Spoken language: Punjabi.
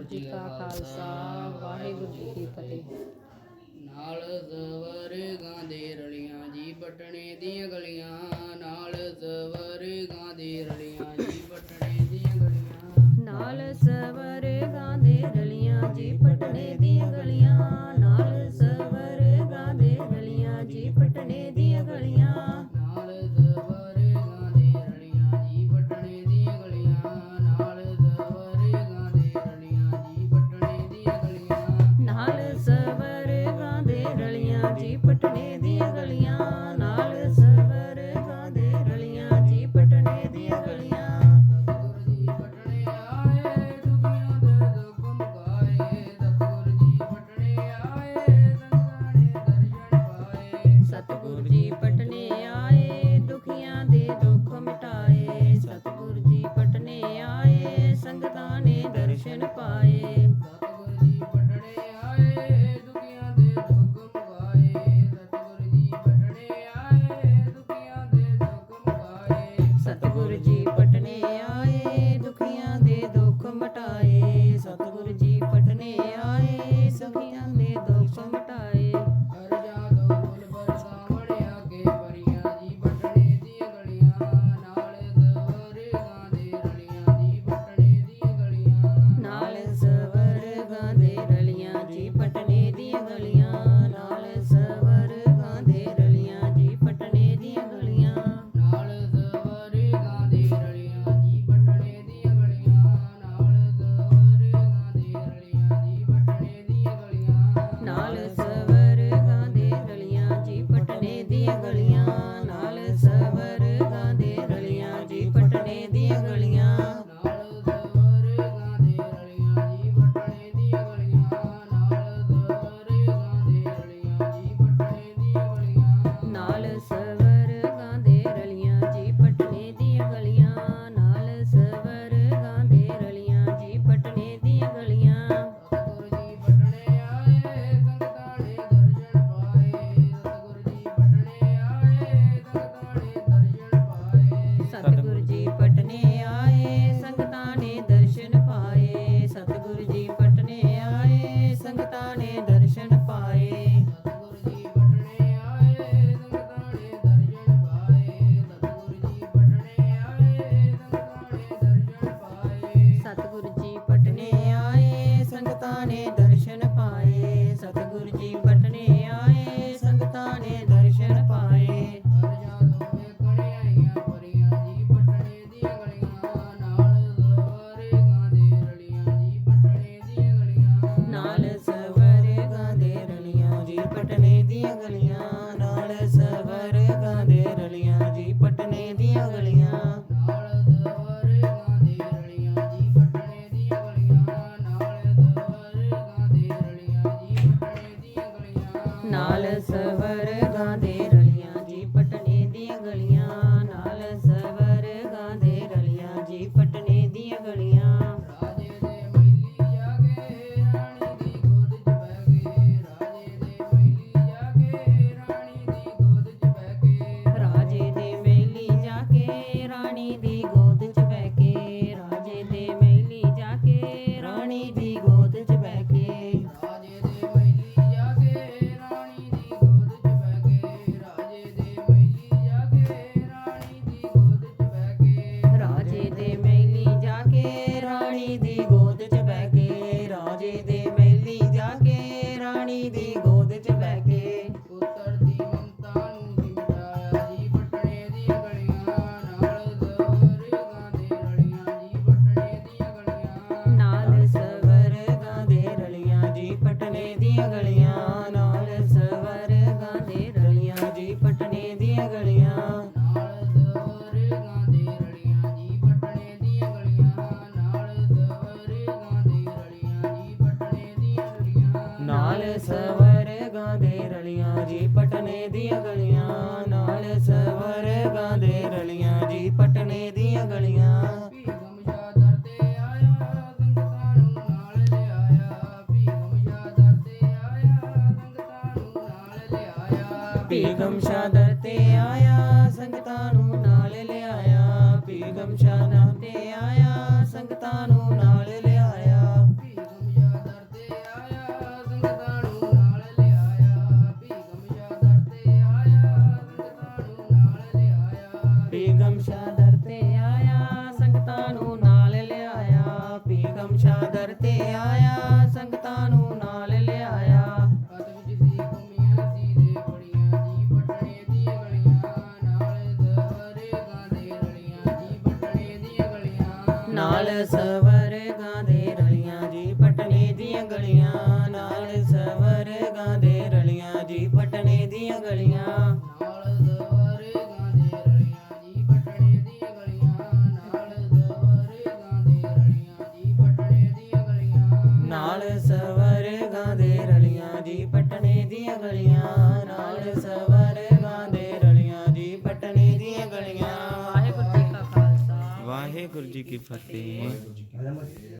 ਵਾਹਿਗੁਰੂ ਜੀ ਕਾ ਖਾਲਸਾ, ਵਾਹਿਗੁਰੂ ਜੀ ਕੀ ਫਤਿਹ। ਨਾਲ ਜ਼ਵਰ ਗਾਂਦੇ ਰਲੀਆਂ ਜੀ ਬਟਣੇ ਦੀਆਂ ਗਲੀਆਂ, ਨਾਲ ਜ਼ਵਰ 放大 ਪਟਨੇ ਆਏ ਸੰਗਤਾਂ ਨੇ ਦਰਸ਼ਨ ਪਾਏ। ਸਤਿਗੁਰੂ ਜੀ ਪਟਨੇ ਆਏ ਸੰਗਤਾਂ ਨੇ ਦਰਸ਼ਨ ਪਾਏ। ਸਤਿਗੁਰੂ ਜੀ ਪਟਨੇ ਆਏ ਸੰਗਤਾਂ ਨੇ ਦਰਸ਼ਨ ਪਾਏ। ਸਤਿਗੁਰੂ ਜੀ ਸਵਰਗਾਂ ਦੇ ਰਲੀਆਂ ਜੀ ਪਟਨੇ ਦੀਆਂ ਗਲੀਆਂ ਨਾਲ ਸਵਰਗਾਂ ਦੇ ਦੀਆਂ ਗਲੀਆਂ। ਪੀਗਮ ਸ਼ਾਹ ਤੇ ਆਇਆ ਸੰਗਤਾਂ ਨੂੰ ਨਾਲ ਲਿਆਇਆ। ਪੀਗਮ ਸ਼ਾਹ ਦਰ ਤੇ ਆਇਆ ਸੰਗਤਾਂ ਨੂੰ ਨਾਲ ਦਰ ਤੇ ਆਇਆ ਸੰਗਤਾਂ ਨੂੰ ਨਾਲ ਲਿਆਇਆ। ਹੱਥ ਵਿੱਚ ਸੀ ਕੁਮੀਆਂ ਸੀ ਦੇ ਬੜੀਆਂ ਜੀ ਪਟਣੇ ਦੀਆਂ ਗਲੀਆਂ ਨਾਲ ਦਵਰੇ ਗਾਂਦੇ ਰਲੀਆਂ ਜੀ ਪਟਣੇ ਦੀਆਂ ਗਲੀਆਂ। ਨਾਲ ਸਵਰ ਰਲੀਆਂ ਜੀ ਪਟਨੇ ਦੀਆਂ ਗਲੀਆਂ ਨਾਲ ਸਵਰ ਗਾਂਦੇ ਰਲੀਆਂ ਜੀ ਪਟਨੇ ਦੀਆਂ ਗਲੀਆਂ। ਵਾਹਿਗੁਰੂ ਜੀ ਕਾ ਖਾਲਸਾ। ਵਾਹਿਗੁਰੂ ਜੀ ਕੀ ਫਤਿਹ।